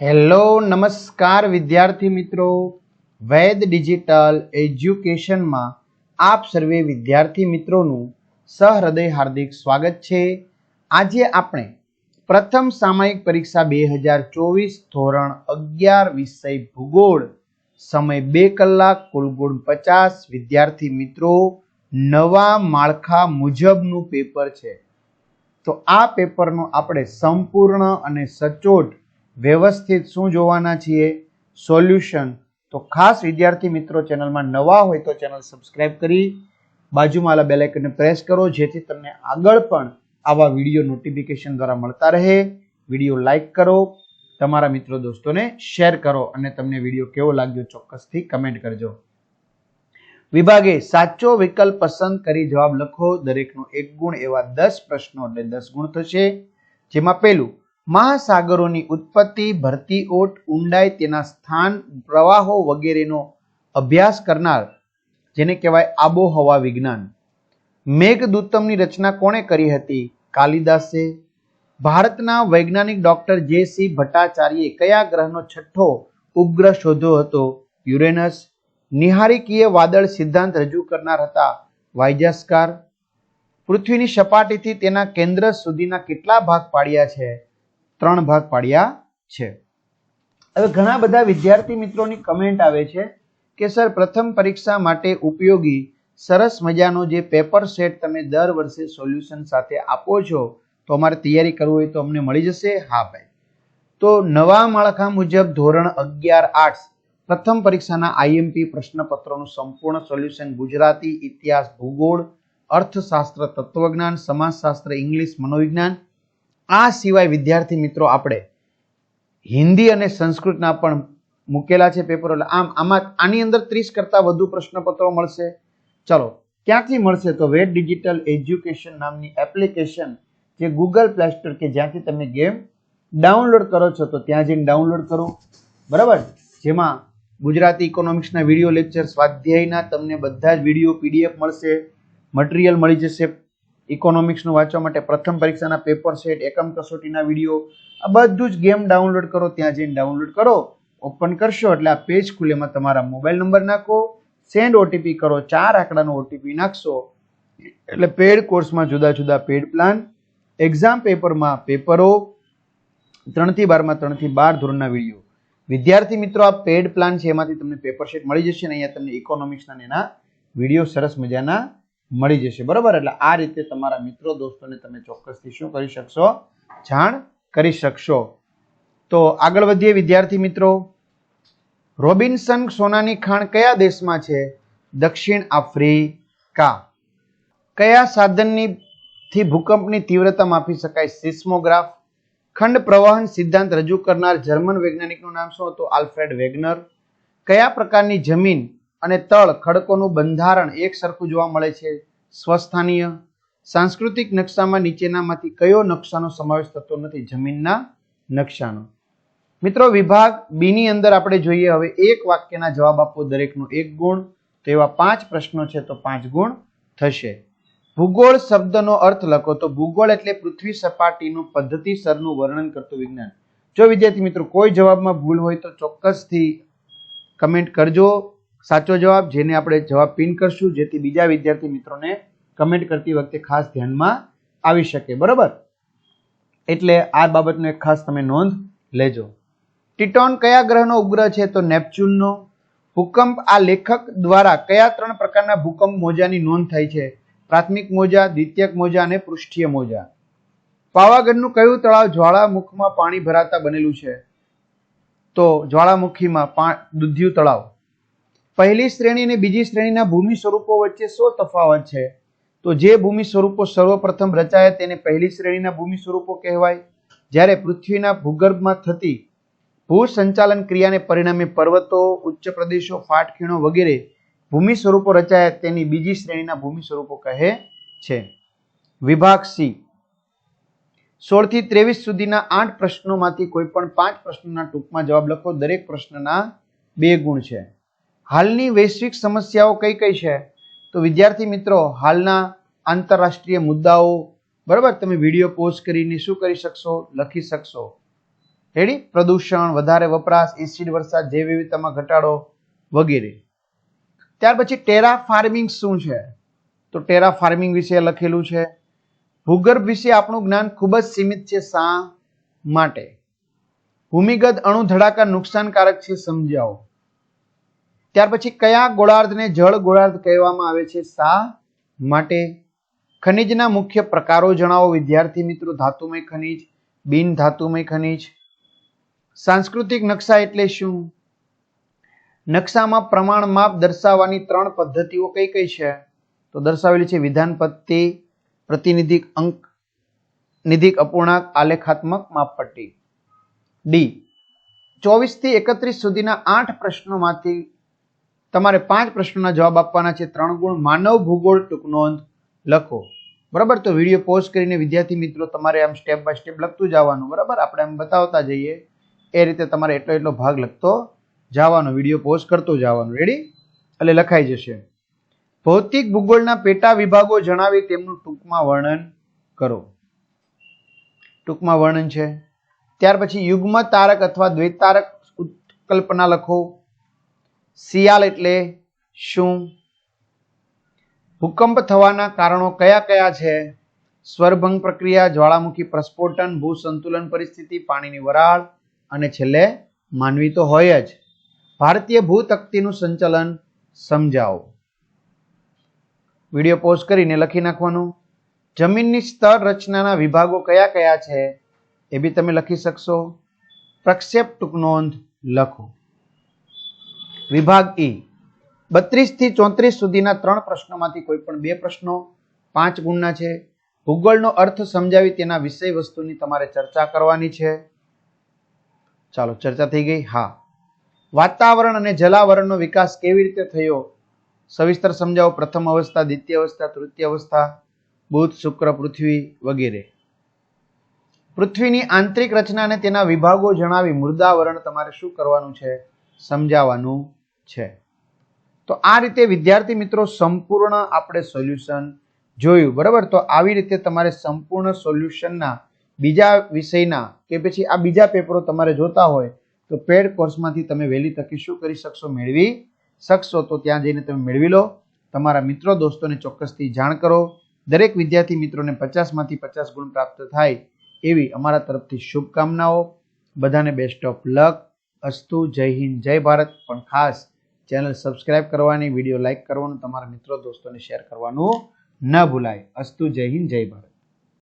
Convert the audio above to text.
Hello, નમસ્કાર વિદ્યાર્થી મિત્રો. વૈદ ડિજિટલ એજ્યુકેશનમાં આપ સર્વે વિદ્યાર્થી મિત્રોનું સહૃદય હાર્દિક સ્વાગત છે. આજે આપણે પ્રથમ સામાયિક પરીક્ષા બે હજાર ચોવીસ ધોરણ અગિયાર વિષય ભૂગોળ, સમય બે કલાક, કુલ ગુણ પચાસ. વિદ્યાર્થી મિત્રો, નવા માળખા મુજબનું પેપર છે. તો આ પેપરનો આપણે સંપૂર્ણ અને સચોટ વ્યવસ્થિત શું જોવાના છીએ? સોલ્યુશન તો ખાસ વિદ્યાર્થી મિત્રો ચેનલમાં નવા હોય તો ચેનલ સબસ્ક્રાઇબ કરી બાજુમાં આલા બેલ પ્રેસ કરો, જેથી તમને આગળ પણ આવા વીડિયો નોટિફિકેશન દ્વારા મળતા રહે. વીડિયો લાઈક કરો, તમારા મિત્રો દોસ્તોને શેર કરો અને તમને વીડિયો કેવો લાગ્યો ચોક્કસથી કમેન્ટ કરજો. વિભાગે સાચો વિકલ્પ પસંદ કરી જવાબ લખો. દરેકનો એક ગુણ એવા દસ પ્રશ્નો એટલે દસ ગુણ થશે. જેમાં પહેલું મહાસાગરોની ઉત્પત્તિ, ભરતી ઓટ ઊંડાઈ, તેના સ્થાન, પ્રવાહો વગેરેનો અભ્યાસ કરનાર, જેને કહેવાય આબોહવા વિજ્ઞાન. મેઘદૂતમની રચના કોણે કરી હતી? કાલિદાસે. ભારતના વૈજ્ઞાનિક ડોક્ટર જે સી ભટ્ટાચાર્યે કયા ગ્રહનો છઠ્ઠો ઉપગ્રહ શોધ્યો હતો? યુરેનસ. નિહારિકીય વાદળ સિદ્ધાંત રજૂ કરનાર હતા. વાયજાસ્કાર પૃથ્વીની સપાટીથી તેના કેન્દ્ર સુધીના કેટલા ભાગ પાડ્યા છે? ત્રણ ભાગ પાડ્યા છે. હવે ઘણા બધા વિદ્યાર્થી મિત્રોની કમેન્ટ આવે છે કે, સર, પ્રથમ પરીક્ષા માટે ઉપયોગી, સરસ મજાનો જે પેપર સેટ તમે દર વર્ષે સોલ્યુશન સાથે આપો છો, તો અમારે તૈયારી કરવી હોય તો અમને મળી જશે? હા, ભાઈ. તો નવા માળખા મુજબ ધોરણ અગિયાર આર્ટ્સ પ્રથમ પરીક્ષાના આઈએમપી પ્રશ્નપત્રોનું સંપૂર્ણ સોલ્યુશન ગુજરાતી ઇતિહાસ ભૂગોળ, અર્થશાસ્ત્ર, તત્વજ્ઞાન, સમાજશાસ્ત્ર, ઇંગ્લિશ, મનોવિજ્ઞાન આ સિવાય વિદ્યાર્થી મિત્રો આપણે હિન્દી અને સંસ્કૃતના પણ મૂકેલા છે પેપરો. એટલે આમ આમાં આની અંદર ત્રીસ કરતાં વધુ પ્રશ્નપત્રો મળશે. ચલો, ક્યાંથી મળશે તો વેટ ડિજિટલ એજ્યુકેશન નામની એપ્લિકેશન જે ગૂગલ પ્લે સ્ટોર કે જ્યાંથી તમે ગેમ ડાઉનલોડ કરો છો તો ત્યાં જઈને ડાઉનલોડ કરો. બરાબર? જેમાં ગુજરાતી ઇકોનોમિક્સના વીડિયો લેક્ચર સ્વાધ્યાયના તમને બધા જ વીડિયો, પીડીએફ મળશે, મટીરિયલ મળી જશે ઇકોનોમિક્સનું વાંચવા માટે પ્રથમ પરીક્ષાના પેપર સેટ એકમ કસોટીના વીડિયો આ બધું જ ગેમ ડાઉનલોડ કરો, ત્યાં જઈને ડાઉનલોડ કરો ઓપન કરશો, એટલે આ પેજ ખુલેમાં તમારા મોબાઈલ નંબર નાખો સેન્ડ ઓટીપી કરો, ચાર આંકડાનો ઓટીપી નાખશો, એટલે પેડ કોર્સમાં જુદા જુદા પેડ પ્લાન એક્ઝામ પેપરમાં પેપરો ત્રણથી બારમાં, ત્રણથી બાર ધોરણના વીડિયો વિદ્યાર્થી મિત્રો, આ પેડ પ્લાન છે, એમાંથી તમને પેપર શીટ મળી જશે અને અહીંયા તમને ઇકોનોમિક્સના એના વીડિયો સરસ મજાના મળી જશે. બરાબર? એટલે આ રીતે તમારા મિત્રો, દોસ્તોને તમે ચોક્કસથી શું કરી શકશો? જાણ કરી શકશો. તો આગળ વધીએ, વિદ્યાર્થી મિત્રો. રોબિન્સન સોનાની ખાણ કયા દેશમાં છે? દક્ષિણ આફ્રિકા. કયા સાધનની થી ભૂકંપની તીવ્રતા માપી શકાય? સિસ્મોગ્રાફ. ખંડ પ્રવાહન સિદ્ધાંત રજૂ કરનાર જર્મન વૈજ્ઞાનિકનું નામ શું હતું? Alfred Wegener. કયા પ્રકારની જમીન અને તળ ખડકોનું બંધારણ એક સરખું જોવા મળે છે. સ્વસ્થાનીય, સાંસ્કૃતિક નકશામાં નીચેનામાંથી કયો નકશાનો સમાવેશ થતો નથી? જમીનના નકશાનો. મિત્રો, વિભાગ બી ની અંદર આપણે જોઈએ, હવે એક વાક્યના જવાબ આપવો દરેકનો એક ગુણ, તો એવા પાંચ પ્રશ્નો છે, તો પાંચ ગુણ થશે. ભૂગોળ શબ્દનો અર્થ લખો, તો ભૂગોળ એટલે પૃથ્વી સપાટીનું પદ્ધતિસરનું વર્ણન કરતું વિજ્ઞાન. જો વિદ્યાર્થી મિત્રો કોઈ જવાબમાં ભૂલ હોય, તો ચોક્કસથી કમેન્ટ કરજો. સાચો જવાબ જેને આપણે જવાબ પિન કરશું, જેથી બીજા વિદ્યાર્થી મિત્રોને કમેન્ટ કરતી વખતે ખાસ ધ્યાનમાં આવી શકે. બરોબર? એટલે આ બાબતનો ખાસ તમે નોંધ લેજો. ટીટોન કયા ગ્રહનો ઉપગ્રહ છે? તો નેપચ્યુનનો. ભૂકંપ આ લેખક દ્વારા કયા ત્રણ પ્રકારના ભૂકંપ મોજાની નોંધ થાય છે? પ્રાથમિક મોજા, દ્વિતીયક મોજા અને પૃષ્ઠીય મોજા. પાવાગઢનું કયું તળાવ જ્વાળામુખમાં પાણી ભરાતા બનેલું છે? તો જ્વાળામુખીમાં દુધ્યુ તળાવ. પહેલી શ્રેણી અને બીજી શ્રેણીના ભૂમિ સ્વરૂપો વચ્ચે શું તફાવત છે. તો જે ભૂમિ સ્વરૂપો સર્વપ્રથમ રચાયા તેને પહેલી શ્રેણીના ભૂમિ સ્વરૂપો કહેવાય. જ્યારે પૃથ્વીના ભૂગર્ભમાં થતી ભૂ સંચાલન ક્રિયાને પરિણામે પર્વતો, ઉચ્ચ પ્રદેશો, ફાટખીણો વગેરે ભૂમિ સ્વરૂપો રચાયા તેની બીજી શ્રેણીના ભૂમિ સ્વરૂપો કહે છે. વિભાગ સી. સોળથી ત્રેવીસ સુધીના આઠ પ્રશ્નોમાંથી કોઈ પણ પાંચ પ્રશ્નોના ટૂંકમાં જવાબ લખો. દરેક પ્રશ્નના બે ગુણ છે. હાલની વૈશ્વિક સમસ્યાઓ કઈ કઈ છે? તો વિદ્યાર્થી મિત્રો, હાલના આંતરરાષ્ટ્રીય મુદ્દાઓ, બરાબર? તમે વીડિયો પોઝ કરીને શું કરી શકશો? લખી શકશો. રેડી પ્રદૂષણ, વધારે વપરાશ, એસિડ વરસાદ જૈવ વિવિધતામાં ઘટાડો વગેરે. ત્યાર પછી ટેરા ફાર્મિંગ શું છે? તો ટેરા ફાર્મિંગ વિશે લખેલું છે. ભૂગર્ભ વિશે આપણું જ્ઞાન ખૂબ જ સીમિત છે શા માટે? ભૂમિગત અણુ ધડાકા નુકસાનકારક છે સમજાવો. ત્યાર પછી કયા ગોળાર્ધને જળ ગોળાર્ધ કહેવામાં આવે છે? શા માટે ખનિજના મુખ્ય પ્રકારો જણાવો. વિદ્યાર્થી મિત્રો, ધાતુમય ખનિજ, બિન ધાતુમય ખનિજ. સાંસ્કૃતિક નકશા એટલે શું? નકશામાં પ્રમાણ માપ દર્શાવવાની ત્રણ પદ્ધતિઓ કઈ કઈ છે? તો દર્શાવેલી છે વિધાન પદ્ધતિ પ્રતિનિધિક અંક, નિધિક અપૂર્ણાંક, આલેખાત્મક માપપટ્ટી. ડી. ચોવીસથી એકત્રીસ સુધીના આઠ પ્રશ્નોમાંથી તમારે પાંચ પ્રશ્નોના જવાબ આપવાના છે. ત્રણ ગુણ માનવ ભૂગોળ ટૂંક નોંધ લખો. બરાબર? તો વીડિયો પોઝ કરીને વિદ્યાર્થી મિત્રો તમારે આમ સ્ટેપ બાય સ્ટેપ લખતું જવાનું. બરાબર? આપણે આમ બતાવતા જઈએ. એ રીતે તમારે એટલો એટલો ભાગ લખતો જવાનો, વીડિયો પોઝ કરતો જવાનું. રેડી એટલે લખાઈ જશે. ભૌતિક ભૂગોળના પેટા વિભાગો જણાવી તેમનું ટૂંકમાં વર્ણન કરો. ટૂંકમાં વર્ણન છે. ત્યાર પછી યુગ્મ તારક અથવા દ્વૈતારક ઉત્કલ્પના લખો. શિયાળ એટલે શું? ભૂકંપ થવાના કારણો કયા કયા છે? સ્વરભંગ પ્રક્રિયા, જ્વાળામુખી પ્રસ્ફોટન ભૂસંતુલન પરિસ્થિતિ, પાણીની વરાળ અને છેલ્લે માનવી તો હોય જ. ભારતીય ભૂતકતીનું સંચાલન સમજાવો. વીડિયો પોઝ કરીને લખી નાખવાનું. જમીનની સ્તર રચનાના વિભાગો કયા કયા છે એ બી તમે લખી શકશો. પ્રક્ષેપ ટૂંક નોંધ લખો. વિભાગ ઈ બત્રીસથી ચોત્રીસ સુધીના ત્રણ પ્રશ્નોમાંથી કોઈ પણ બે પ્રશ્નો, પાંચ ગુણના છે. ભૂગોળનો અર્થ સમજાવી તેના વિષય વસ્તુની તમારે ચર્ચા કરવાની છે. ચાલો, ચર્ચા થઈ ગઈ? હા. વાતાવરણ અને જલાવરણનો વિકાસ કેવી રીતે થયો? સવિસ્તર સમજાવો. પ્રથમ અવસ્થા, દ્વિતીય અવસ્થા, તૃતીય અવસ્થા, બુધ, શુક્ર, પૃથ્વી વગેરે. પૃથ્વીની આંતરિક રચના અને તેના વિભાગો જણાવી મૃદાવરણ તમારે શું કરવાનું છે? સમજાવવાનું છે. તો આ રીતે વિદ્યાર્થી મિત્રો સંપૂર્ણ આપણે સોલ્યુશન જોયું, બરાબર? તો આવી રીતે તમારે સંપૂર્ણ સોલ્યુશનના બીજા વિષયના કે પછી આ બીજા પેપરો તમારે જોતા હોય, તો પેડ કોર્સમાંથી તમે વહેલી તકે શું કરી શકશો? મેળવી શકશો. તો ત્યાં જઈને તમે મેળવી લો. તમારા મિત્રો દોસ્તોને ચોક્કસથી જાણ કરો. દરેક વિદ્યાર્થી મિત્રોને પચાસમાંથી પચાસ ગુણ પ્રાપ્ત થાય એવી અમારા તરફથી શુભકામનાઓ. બધાને બેસ્ટ ઓફ લક અસ્તુ, જય હિન્દ, જય ભારત. પણ ખાસ ચેનલ સબસ્ક્રાઇબ કરવાની, વીડિયો લાઇક કરવાનું, તમારા મિત્રો, દોસ્તોને શેર કરવાનું ન ભૂલાય. અસ્તુ જય હિન્દ, જય ભારત.